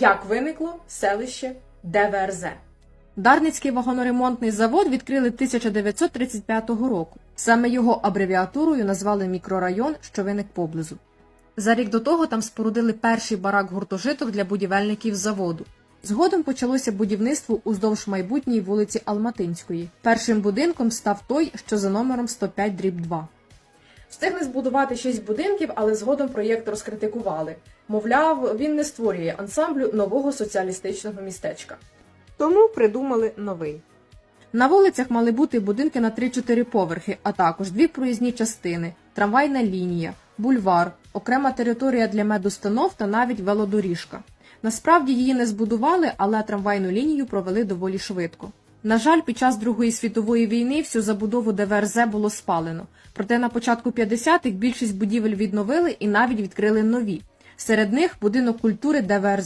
Як виникло селище ДВРЗ? Дарницький вагоноремонтний завод відкрили 1935 року. Саме його абревіатурою назвали мікрорайон, що виник поблизу. За рік до того там спорудили перший барак гуртожиток для будівельників заводу. Згодом почалося будівництво уздовж майбутньої вулиці Алматинської. Першим будинком став той, що за номером 105 дріб 2. Встигли збудувати шість будинків, але згодом проєкт розкритикували. Мовляв, він не створює ансамблю нового соціалістичного містечка. Тому придумали новий. На вулицях мали бути будинки на 3-4 поверхи, а також дві проїзні частини, трамвайна лінія, бульвар, окрема територія для медустанов та навіть велодоріжка. Насправді її не збудували, але трамвайну лінію провели доволі швидко. На жаль, під час Другої світової війни всю забудову ДВРЗ було спалено. Проте на початку 50-х більшість будівель відновили і навіть відкрили нові. Серед них будинок культури ДВРЗ.